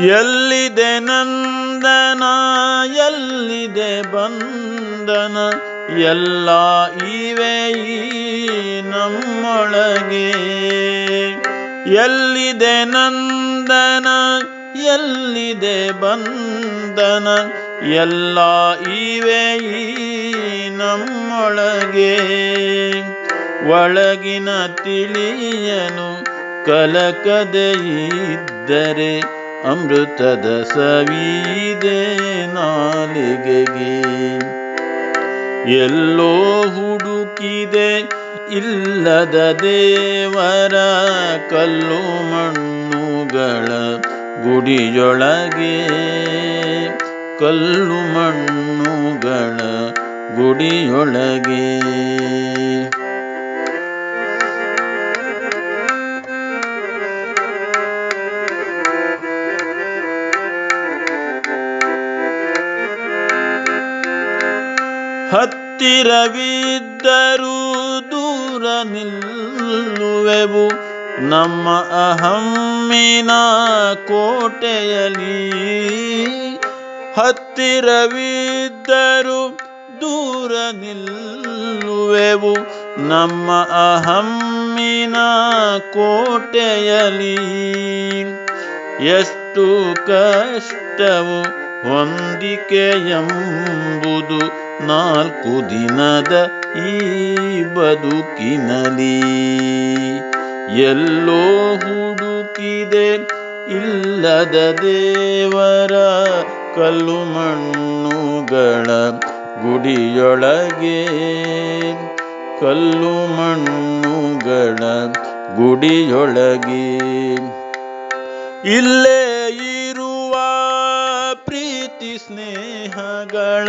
ಎಲ್ಲಿದೆ ನಂದನ, ಎಲ್ಲಿದೆ ಬಂಧನ ಎಲ್ಲ ಇವೆ ನಮ್ಮೊಳಗೆ. ಎಲ್ಲಿದೆ ನಂದನ, ಎಲ್ಲಿದೆ ಬಂಧನ ಎಲ್ಲ ಇವೆ ನಮ್ಮೊಳಗೆ. ಒಳಗಿನ ತಿಳಿಯನು, ಕಲಕದೆ ಇದ್ದರೆ ಅಮೃತದ ಸವಿದೆ ನಾಲಿಗೆಗೆ. ಎಲ್ಲೋ ಹುಡುಕಿದೆ ಇಲ್ಲದ ದೇವರ ಕಲ್ಲು ಮಣ್ಣುಗಳ ಗುಡಿಯೊಳಗೆ. ಕಲ್ಲು ಮಣ್ಣುಗಳ ಗುಡಿಯೊಳಗೆ. ಹತ್ತಿರವಿದ್ದರೂ ದೂರ ನಿಲ್ಲುವೆವು. ನಮ್ಮ ಅಹಮ್ಮಿನ ಕೋಟೆಯಲಿ ಹತ್ತಿರವಿದ್ದರೂ ದೂರ ನಿಲ್ಲುವೆವು. ನಮ್ಮ ಅಹಮ್ಮಿನ ಕೋಟೆಯಲಿ ಎಷ್ಟು ಕಷ್ಟವು ಹೊಂದಿಕೆ ಎಂಬುದು ನಾಲ್ಕು ದಿನದ ಈ ಬದುಕಿನಲಿ ಎಲ್ಲೋ ಹುಡುಕಿದೆ ಇಲ್ಲದ ದೇವರ ಕಲ್ಲು ಮಣ್ಣುಗಳ ಗುಡಿಯೊಳಗೆ. ಕಲ್ಲು ಮಣ್ಣುಗಳ ಗುಡಿಯೊಳಗೆ. ಇಲ್ಲೇ ಇರುವ ಪ್ರೀತಿ ಸ್ನೇಹಗಳ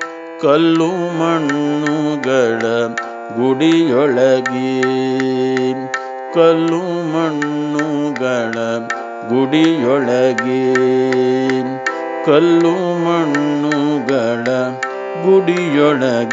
ಕಲ್ಲು ಮಣ್ಣುಗಳ ಗುಡಿಯೊಳಗೆ. ಕಲ್ಲು ಮಣ್ಣುಗಳ ಗುಡಿಯೊಳಗೆ. ಕಲ್ಲು ಮಣ್ಣುಗಳ ಗುಡಿಯೊಳಗೆ.